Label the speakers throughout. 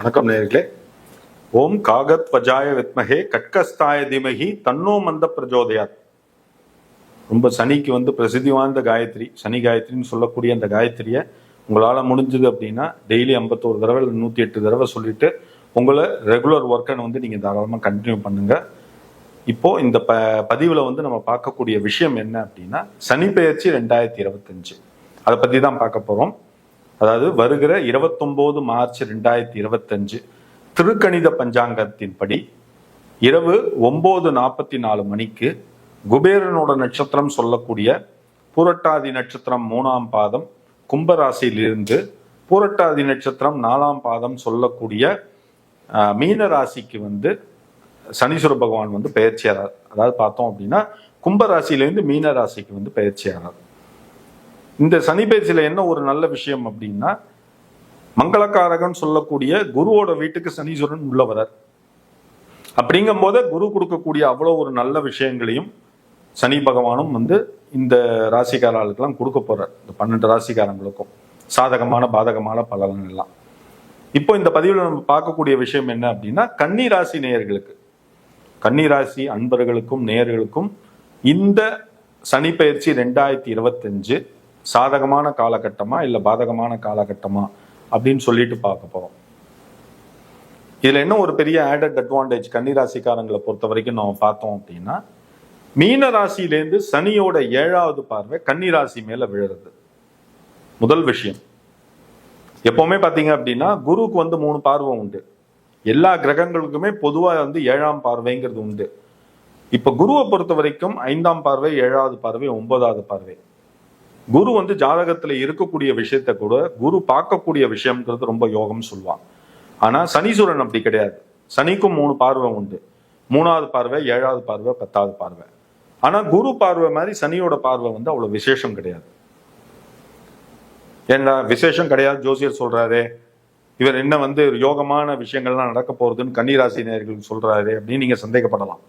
Speaker 1: வணக்கம் நேர்களே ஓம் காகத் வஜாய வித்மகே கட்கஸ்தாய திமகி தன்னோ மந்த பிரஜோதயாத். ரொம்ப சனிக்கு வந்து பிரசித்தி வாய்ந்த காயத்ரி சனி காயத்ரின்னு சொல்லக்கூடிய அந்த காயத்ரியை உங்களால் முடிஞ்சது அப்படின்னா டெய்லி ஐம்பத்தோரு தடவை இல்லை நூற்றி எட்டு தடவை சொல்லிட்டு உங்களை ரெகுலர் ஒர்க்கை வந்து நீங்கள் தாராளமாக கண்டினியூ பண்ணுங்க. இப்போ இந்த ப பதிவில் வந்து நம்ம பார்க்கக்கூடிய விஷயம் என்ன அப்படின்னா சனி பெயர்ச்சி ரெண்டாயிரத்தி இருபத்தஞ்சு. அதை பற்றி தான் பார்க்க போகிறோம் அதாவது வருகிற இருபத்தொம்போது மார்ச் ரெண்டாயிரத்தி இருபத்தஞ்சு திருக்கணித பஞ்சாங்கத்தின்படி இரவு ஒம்பது நாற்பத்தி நாலு மணிக்கு குபேரனோட நட்சத்திரம் சொல்லக்கூடிய பூரட்டாதி நட்சத்திரம் மூணாம் பாதம் கும்பராசியிலிருந்து பூரட்டாதி நட்சத்திரம் நாலாம் பாதம் சொல்லக்கூடிய மீன ராசிக்கு வந்து சனீஸ்வர பகவான் வந்து பெயர்ச்சியாளர் அதாவது பார்த்தோம் அப்படின்னா கும்பராசியிலேருந்து மீன ராசிக்கு வந்து பெயர்ச்சியாரார் இந்த சனி பயிற்சியில் என்ன ஒரு நல்ல விஷயம் அப்படின்னா மங்களக்காரகன் சொல்லக்கூடிய குருவோட வீட்டுக்கு சனீஸ்வரன் உள்ள வரார். அப்படிங்கும் போது குரு கொடுக்கக்கூடிய அவ்வளோ ஒரு நல்ல விஷயங்களையும் சனி பகவானும் வந்து இந்த ராசிக்காரர்களுக்கெல்லாம் கொடுக்க போறார். இந்த பன்னெண்டு ராசிக்காரங்களுக்கும் சாதகமான பாதகமான பலன் எல்லாம். இப்போ இந்த பதிவில் நம்ம பார்க்கக்கூடிய விஷயம் என்ன அப்படின்னா கன்னி ராசி நேயர்களுக்கு கன்னி ராசி அன்பர்களுக்கும் நேயர்களுக்கும் இந்த சனி பயிற்சி ரெண்டாயிரத்தி இருபத்தஞ்சு சாதகமான காலகட்டமா இல்ல பாதகமான காலகட்டமா அப்படின்னு சொல்லிட்டு பார்க்க போறோம். இதுல என்ன ஒரு பெரிய ஆடட் அட்வான்டேஜ் கன்னிராசிக்காரங்களை பொறுத்த வரைக்கும் நம்ம பார்த்தோம் அப்படின்னா மீன ராசியிலேருந்து சனியோட ஏழாவது பார்வை கன்னிராசி மேல விழுறது. முதல் விஷயம். எப்பவுமே பார்த்தீங்க அப்படின்னா குருவுக்கு வந்து மூணு பார்வை உண்டு. எல்லா கிரகங்களுக்குமே பொதுவா வந்து ஏழாம் பார்வைங்கிறது உண்டு. இப்போ குருவை பொறுத்த வரைக்கும் ஐந்தாம் பார்வை ஏழாவது பார்வை ஒன்பதாவது பார்வை. குரு வந்து ஜாதகத்துல இருக்கக்கூடிய விஷயத்த கூட குரு பார்க்கக்கூடிய விஷயம்ங்கிறது ரொம்ப யோகம்னு சொல்லுவான் ஆனா சனீஸ்வரன் அப்படி கிடையாது. சனிக்கும் மூணு பார்வை உண்டு. மூணாவது பார்வை ஏழாவது பார்வை பத்தாவது பார்வை. ஆனா குரு பார்வை மாதிரி சனியோட பார்வை வந்து அவ்வளவு விசேஷம் கிடையாது. ஏன்னா விசேஷம் கிடையாது ஜோசியர் சொல்றாரு. இவர் என்ன வந்து யோகமான விஷயங்கள்லாம் நடக்க போறதுன்னு கன்னிராசி நேர்களுக்கு சொல்றாரு அப்படின்னு நீங்க சந்தேகப்படலாம்.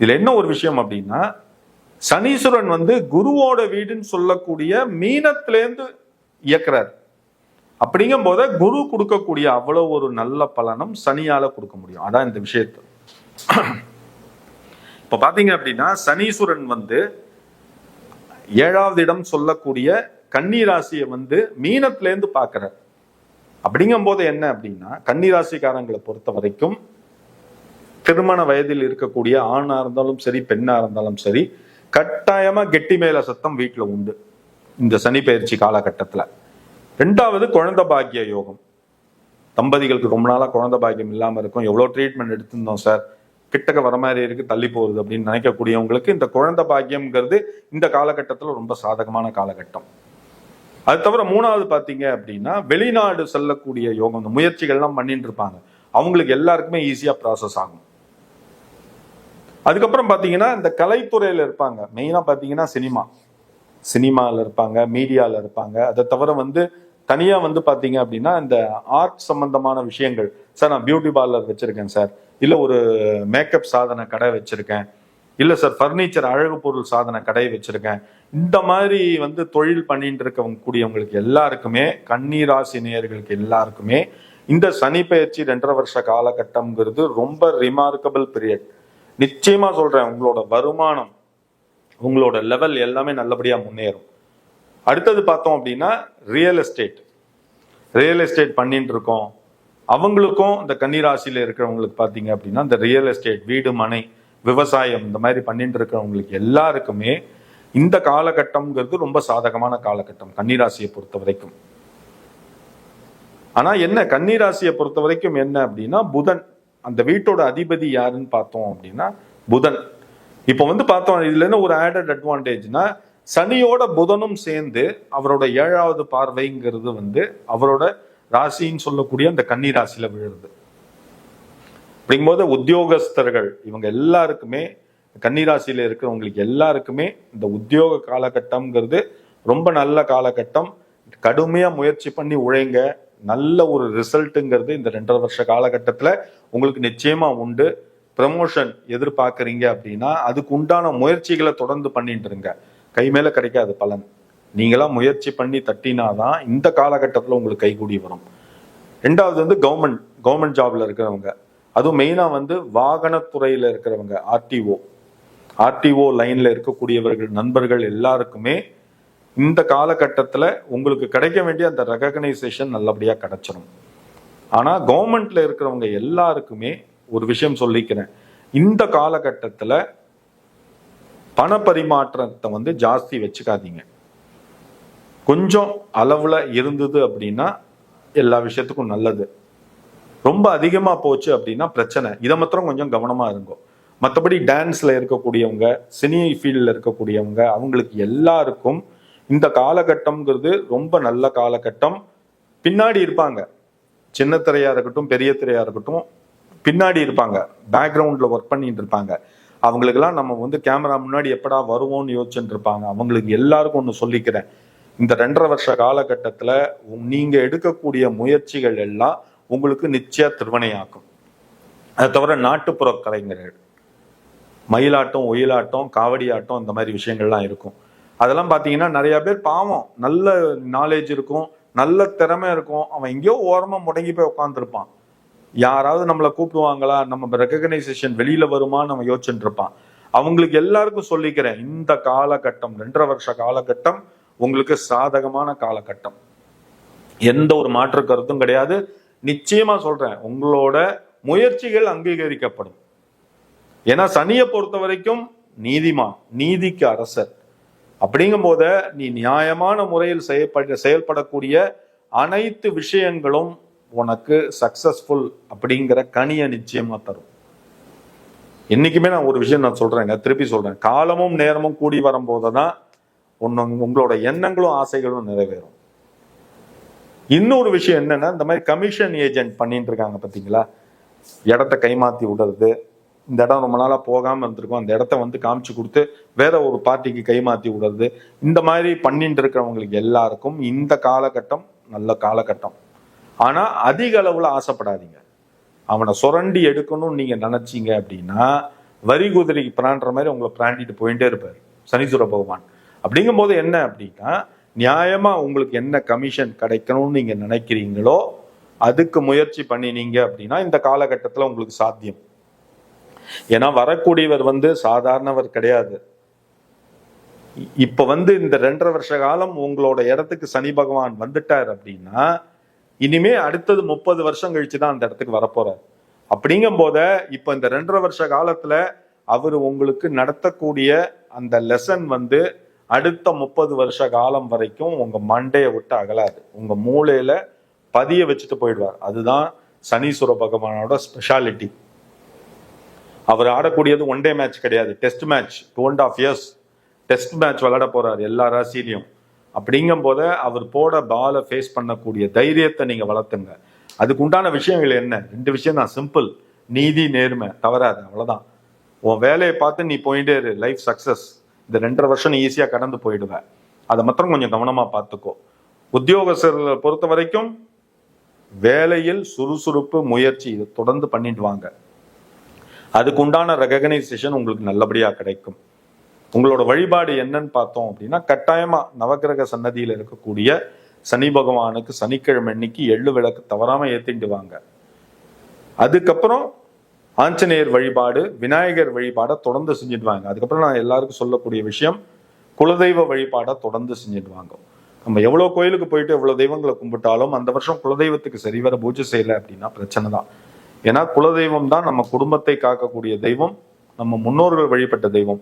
Speaker 1: இதுல என்ன ஒரு விஷயம் அப்படின்னா சனீஸ்வரன் வந்து குருவோட வீடுன்னு சொல்லக்கூடிய மீனத்திலேருந்து இயக்குறார். அப்படிங்கும் போத குரு கொடுக்கக்கூடிய அவ்வளவு ஒரு நல்ல பலனும் சனியால கொடுக்க முடியும். அதான் இந்த விஷயத்து. இப்ப பாத்தீங்க அப்படின்னா சனீஸ்வரன் வந்து ஏழாவது இடம் சொல்லக்கூடிய கன்னி ராசியை வந்து மீனத்திலேருந்து பார்க்கிறார் அப்படிங்கும் போது என்ன அப்படின்னா கன்னி ராசிக்காரங்களை பொறுத்த வரைக்கும் திருமண வயதில் இருக்கக்கூடிய ஆணா இருந்தாலும் சரி பெண்ணா இருந்தாலும் சரி கட்டாயமா கெட்டி மேல சத்தம் வீட்டுல உண்டு. இந்த சனி பயிற்சி காலகட்டத்துல. ரெண்டாவது குழந்தை பாக்கிய யோகம். தம்பதிகளுக்கு ரொம்ப நாளா குழந்தை பாக்கியம் இல்லாம இருக்கும். எவ்வளவு ட்ரீட்மெண்ட் எடுத்திருந்தோம் சார் கிட்டக்க வர மாதிரி இருக்கு தள்ளி போகுது அப்படின்னு நினைக்கக்கூடியவங்களுக்கு இந்த குழந்தை பாக்கியம்ங்கிறது இந்த காலகட்டத்துல ரொம்ப சாதகமான காலகட்டம். அது தவிர மூணாவது பாத்தீங்க அப்படின்னா வெளிநாடு செல்லக்கூடிய யோகம் இந்த முயற்சிகள்லாம் பண்ணிட்டு இருப்பாங்க. அவங்களுக்கு எல்லாருக்குமே ஈஸியா ப்ராசஸ் ஆகும். அதுக்கப்புறம் பார்த்தீங்கன்னா இந்த கலைத்துறையில் இருப்பாங்க. மெயினாக பார்த்தீங்கன்னா சினிமா. சினிமாவில் இருப்பாங்க மீடியாவில் இருப்பாங்க. அதை தவிர வந்து தனியாக வந்து பார்த்தீங்க அப்படின்னா இந்த ஆர்ட் சம்பந்தமான விஷயங்கள். சார் நான் பியூட்டி பார்லர் வச்சுருக்கேன் சார். இல்லை ஒரு மேக்கப் சாதன கடை வச்சுருக்கேன். இல்லை சார் ஃபர்னிச்சர் அழகு பொருள் சாதன கடை வச்சுருக்கேன். இந்த மாதிரி வந்து தொழில் பண்ணிட்டு இருக்கவங்க கூடியவங்களுக்கு எல்லாருக்குமே கண்ணீராசி நேயர்களுக்கு எல்லாருக்குமே இந்த சனி பயிற்சி ரெண்டரை வருஷ காலகட்டம்ங்கிறது ரொம்ப ரிமார்க்கபிள் பீரியட் நிச்சயமா சொல்றேன் உங்களோட வருமானம் உங்களோட லெவல் எல்லாமே நல்லபடியா முன்னேறும். அடுத்தது பார்த்தோம் அப்படின்னா ரியல் எஸ்டேட் ரியல் எஸ்டேட் பண்ணிட்டு இருக்கோம். அவங்களுக்கும் இந்த கன்னிராசியில் இருக்கிறவங்களுக்கு பார்த்தீங்க அப்படின்னா இந்த ரியல் எஸ்டேட் வீடு மனை விவசாயம் இந்த மாதிரி பண்ணிட்டு இருக்கிறவங்களுக்கு எல்லாருக்குமே இந்த காலகட்டம்ங்கிறது ரொம்ப சாதகமான காலகட்டம் கன்னிராசியை பொறுத்த வரைக்கும். ஆனா என்ன கன்னிராசியை பொறுத்த வரைக்கும் என்ன அப்படின்னா புதன். அந்த வீட்டோட அதிபதி யாருன்னு பார்த்தோம் அப்படின்னா புதன். இப்போ வந்து பார்த்தோம் இதுல ஒரு ஆடட் அட்வான்டேஜ்னா சனியோட புதனும் சேர்ந்து அவரோட ஏழாவது பார்வைங்கிறது வந்து அவரோட ராசின்னு சொல்லக்கூடிய அந்த கன்னி ராசியில விழுது அப்படிங்கும்போது உத்தியோகஸ்தர்கள் இவங்க எல்லாருக்குமே கன்னி ராசியில இருக்கிறவங்களுக்கு எல்லாருக்குமே இந்த உத்தியோக காலகட்டம்ங்கிறது ரொம்ப நல்ல காலகட்டம். கடுமையா முயற்சி பண்ணி உழைங்க. நல்ல ஒரு ரிசல்ட்டுங்கிறது இந்த ரெண்டரை வருஷ காலகட்டத்தில் உங்களுக்கு நிச்சயமாக உண்டு. ப்ரமோஷன் எதிர்பார்க்குறீங்க அப்படின்னா அதுக்கு உண்டான முயற்சிகளை தொடர்ந்து பண்ணிட்டு இருங்க. கை மேலே கிடைக்காது பலன். நீங்களாம் முயற்சி பண்ணி தட்டினாதான் இந்த காலகட்டத்தில் உங்களுக்கு கைகூடி வரும். ரெண்டாவது வந்து கவர்மெண்ட் கவர்மெண்ட் ஜாப்ல இருக்கிறவங்க. அதுவும் மெயினாக வந்து வாகனத்துறையில் இருக்கிறவங்க ஆர்டிஓ ஆர்டிஓ லைன்ல இருக்கக்கூடியவர்கள் நண்பர்கள் எல்லாருக்குமே இந்த காலகட்டத்தில் உங்களுக்கு கிடைக்க வேண்டிய அந்த ரெகக்னைசேஷன் நல்லபடியாக கிடைச்சிடும் ஆனால் கவர்மெண்ட்டில் இருக்கிறவங்க எல்லாருக்குமே ஒரு விஷயம் சொல்லிக்கிறேன். இந்த காலகட்டத்தில் பண பரிமாற்றத்தை வந்து ஜாஸ்தி வச்சுக்காதீங்க. கொஞ்சம் அளவில் இருந்தது அப்படின்னா எல்லா விஷயத்துக்கும் நல்லது. ரொம்ப அதிகமாக போச்சு அப்படின்னா பிரச்சனை. இதை மாத்திரம் கொஞ்சம் கவனமாக இருங்கோ. மற்றபடி டான்ஸில் இருக்கக்கூடியவங்க சினி ஃபீல்டில் இருக்கக்கூடியவங்க அவங்களுக்கு எல்லாருக்கும் இந்த காலகட்டம்ங்கிறது ரொம்ப நல்ல காலகட்டம். பின்னாடி இருப்பாங்க. சின்ன திரையா இருக்கட்டும் பெரிய திரையா இருக்கட்டும் பின்னாடி இருப்பாங்க. பேக்ரவுண்ட்ல ஒர்க் பண்ணிட்டு இருப்பாங்க. அவங்களுக்கெல்லாம் நம்ம வந்து கேமரா முன்னாடி எப்படா வருவோம்னு யோசிச்சுட்டு இருப்பாங்க. அவங்களுக்கு எல்லாருக்கும் ஒன்று சொல்லிக்கிறேன். இந்த ரெண்டரை வருஷ காலகட்டத்தில் நீங்கள் எடுக்கக்கூடிய முயற்சிகள் எல்லாம் உங்களுக்கு நிச்சய திருவனையாக்கும் அதை தவிர நாட்டுப்புற கலைஞர்கள் மயிலாட்டம் ஒயிலாட்டம் காவடி ஆட்டம் இந்த மாதிரி விஷயங்கள்லாம் இருக்கும். அதெல்லாம் பார்த்தீங்கன்னா நிறைய பேர் பாவம். நல்ல நாலேஜ் இருக்கும் நல்ல திறமை இருக்கும். அவன் எங்கேயோ ஓரமாக முடங்கி போய் உட்காந்துருப்பான் யாராவது நம்மளை கூப்பிடுவாங்களா? நம்ம ரெக்கக்னைசேஷன் வெளியில வருமான்னு நம்ம யோசிச்சுட்டு இருப்பான். அவங்களுக்கு எல்லாருக்கும் சொல்லிக்கிறேன் இந்த காலகட்டம் ரெண்டரை வருஷ காலகட்டம் உங்களுக்கு சாதகமான காலகட்டம். எந்த ஒரு மாற்று கருத்தும் கிடையாது. நிச்சயமா சொல்றேன் உங்களோட முயற்சிகள் அங்கீகரிக்கப்படும். ஏன்னா சனியை பொறுத்த வரைக்கும் நீதிமான் நீதிக்கு அரசர். அப்படிங்கும் போத நீ நியாயமான முறையில் செயல்பட செயல்படக்கூடிய அனைத்து விஷயங்களும் உனக்கு சக்சஸ்ஃபுல் அப்படிங்கிற கனியை நிச்சயமா தரும். என்னைக்குமே நான் ஒரு விஷயம் நான் சொல்றேங்க திருப்பி சொல்றேன். காலமும் நேரமும் கூடி வரும்போது தான் உங்களோட எண்ணங்களும் ஆசைகளும் நிறைவேறும். இன்னொரு விஷயம் என்னன்னா இந்த மாதிரி கமிஷன் ஏஜென்ட் பண்ணிட்டு இருக்காங்க பாத்தீங்களா இடத்த கைமாத்தி விடுறது இந்த இடம் ரொம்ப நாளாக போகாமல் இருந்திருக்கும். அந்த இடத்த வந்து காமிச்சு கொடுத்து வேற ஒரு பார்ட்டிக்கு கைமாத்தி விடுறது. இந்த மாதிரி பண்ணிட்டு இருக்கிறவங்களுக்கு எல்லாருக்கும் இந்த காலகட்டம் நல்ல காலகட்டம். ஆனால் அதிக அளவில் ஆசைப்படாதீங்க. அவனை சுரண்டி எடுக்கணும்னு நீங்கள் நினச்சிங்க அப்படின்னா வரி குதிரைக்கு பிராண்டுற மாதிரி உங்களை பிராண்டிட்டு போயிட்டே இருப்பார். சனீஸ்வர பகவான். அப்படிங்கும்போது என்ன அப்படின்னா நியாயமாக உங்களுக்கு என்ன கமிஷன் கிடைக்கணும்னு நீங்கள் நினைக்கிறீங்களோ அதுக்கு முயற்சி பண்ணினீங்க அப்படின்னா இந்த காலகட்டத்தில் உங்களுக்கு சாத்தியம். ஏன்னா வரக்கூடியவர் வந்து சாதாரணவர் கிடையாது. இப்ப வந்து இந்த ரெண்டரை வருஷ காலம் உங்களோட இடத்துக்கு சனி பகவான் வந்துட்டார் அப்படின்னா இனிமே அடுத்தது முப்பது வருஷம் கழிச்சு தான் அந்த இடத்துக்கு வரப்போறார். அப்படிங்கும் போத இப்ப இந்த ரெண்டரை வருஷ காலத்துல அவர் உங்களுக்கு நடத்தக்கூடிய அந்த லெசன் வந்து அடுத்த முப்பது வருஷ காலம் வரைக்கும் உங்க மண்டையை விட்டு அகலாது. உங்க மூளையில பதிய வச்சுட்டு போயிடுவார். அதுதான் சனீஸ்வர பகவானோட ஸ்பெஷாலிட்டி அவர் ஆடக்கூடியது ஒன் டே மேட்ச் கிடையாது. Test match two and half years test match விளையாட போறாரு எல்லா ராசிலையும் அப்படிங்கும் போத அவர் போட பாலை ஃபேஸ் பண்ணக்கூடிய தைரியத்தை நீங்க வளர்த்துங்க. அதுக்கு உண்டான விஷயங்கள் என்ன? ரெண்டு விஷயம் தான். சிம்பிள் நீதி நேர்மை. தவறாது. அவ்வளவுதான். உன் வேலையை பார்த்து நீ போயிட்டே இரு. லைஃப் சக்சஸ் இந்த ரெண்டரை வருஷம் நீ ஈஸியா கடந்து போயிடுவ. அதை மாத்திரம் கொஞ்சம் கவனமா பார்த்துக்கோ. உத்தியோகஸ்தர்களை பொறுத்த வரைக்கும் வேலையில் சுறுசுறுப்பு முயற்சி இதை தொடர்ந்து பண்ணிட்டு வாங்க. அதுக்கு உண்டான ரெகனைசேஷன் உங்களுக்கு நல்லபடியா கிடைக்கும். உங்களோட வழிபாடு என்னன்னு பார்த்தோம் அப்படின்னா கட்டாயமா நவக்கிரக சன்னதியில இருக்கக்கூடிய சனி பகவானுக்கு சனிக்கிழமை அன்னைக்கு எள்ளு விளக்கு தவறாமல் ஏற்றிட்டு வாங்க. அதுக்கப்புறம் ஆஞ்சநேயர் வழிபாடு விநாயகர் வழிபாடை தொடர்ந்து செஞ்சுட்டு வாங்க. அதுக்கப்புறம் நான் எல்லாருக்கும் சொல்லக்கூடிய விஷயம் குலதெய்வ வழிபாடை தொடர்ந்து செஞ்சுட்டு வாங்க. நம்ம எவ்வளவு கோயிலுக்கு போயிட்டு எவ்வளவு தெய்வங்களை கும்பிட்டாலும் அந்த வருஷம் குலதெய்வத்துக்கு சரிவர பூஜை செய்யலை அப்படின்னா பிரச்சனை தான். ஏன்னா குலதெய்வம் தான் நம்ம குடும்பத்தை காக்கக்கூடிய தெய்வம் நம்ம முன்னோர்கள் வழிபட்ட தெய்வம்.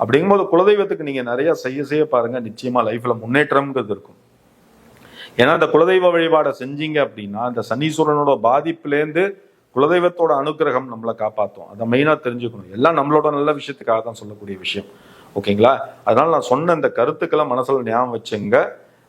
Speaker 1: அப்படிங்கும்போது குலதெய்வத்துக்கு நீங்க நிறைய செய்ய செய்ய பாருங்க. நிச்சயமா லைஃப்ல முன்னேற்றம்ங்கிறது இருக்கும். ஏன்னா அந்த குலதெய்வ வழிபாடை செஞ்சீங்க அப்படின்னா அந்த சனீஸ்வரனோட பாதிப்புலேருந்து குலதெய்வத்தோட அனுக்கிரகம் நம்மளை காப்பாற்றும் அதை மெயினாக தெரிஞ்சுக்கணும். எல்லாம் நம்மளோட நல்ல விஷயத்துக்காக தான் சொல்லக்கூடிய விஷயம். ஓகேங்களா? அதனால நான் சொன்ன இந்த கருத்துக்களை மனசில் ஞாபகம் வச்சுங்க.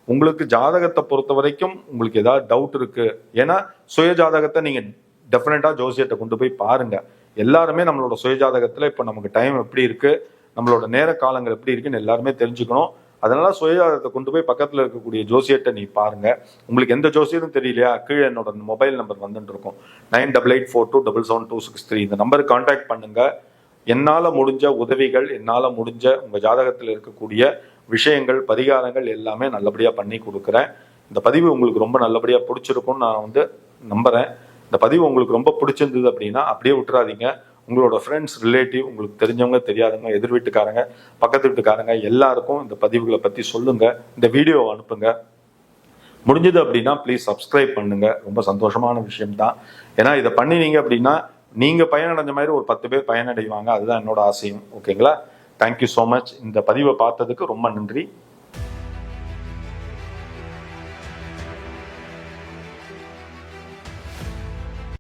Speaker 1: உங்களுக்கு ஜாதகத்தை பொறுத்த வரைக்கும் உங்களுக்கு ஏதாவது டவுட் இருக்கு. ஏன்னா சுய ஜாதகத்தை நீங்கள் டெஃபினட்டாக ஜோசியத்தை கொண்டு போய் பாருங்கள் எல்லாருமே நம்மளோட சுயஜாதகத்தில் இப்போ நமக்கு டைம் எப்படி இருக்குது நம்மளோட நேர காலங்கள் எப்படி இருக்குன்னு எல்லாருமே தெரிஞ்சுக்கணும். அதனால சுயஜாதகத்தை கொண்டு போய் பக்கத்தில் இருக்கக்கூடிய ஜோசியத்தை நீ பாருங்க. உங்களுக்கு எந்த ஜோசியரும் தெரியலையா? கீழே என்னோட மொபைல் நம்பர் வந்துட்டு இருக்கும். Nine double eight four two double seven two six three இந்த நம்பருக்கு கான்டாக்ட் பண்ணுங்க. என்னால் முடிஞ்ச உதவிகள் என்னால் முடிஞ்ச உங்கள் ஜாதகத்தில் இருக்கக்கூடிய விஷயங்கள் பரிகாரங்கள் எல்லாமே நல்லபடியாக பண்ணி கொடுக்குறேன். இந்த பதிவு உங்களுக்கு ரொம்ப நல்லபடியாக பிடிச்சிருக்கும்னு நான் வந்து நம்புறேன். இந்த பதிவு உங்களுக்கு ரொம்ப பிடிச்சிருந்தது அப்படின்னா அப்படியே விட்டுறாதீங்க. உங்களோட ஃப்ரெண்ட்ஸ் ரிலேட்டிவ் உங்களுக்கு தெரிஞ்சவங்க தெரியாதவங்க எதிர் வீட்டுக்காரங்க பக்கத்து வீட்டுக்காரங்க எல்லாருக்கும் இந்த பதிவுகளை பற்றி சொல்லுங்கள் இந்த வீடியோவை அனுப்புங்க. முடிஞ்சது அப்படின்னா ப்ளீஸ் சப்ஸ்கிரைப் பண்ணுங்க. ரொம்ப சந்தோஷமான விஷயம் தான் ஏன்னா இதை பண்ணினீங்க அப்படின்னா நீங்கள் பயனடைஞ்ச மாதிரி ஒரு பத்து பேர் பயனடைவாங்க. அதுதான் என்னோட ஆசையும். ஓகேங்களா? தேங்க்யூ ஸோ மச் இந்த பதிவை பார்த்ததுக்கு ரொம்ப நன்றி.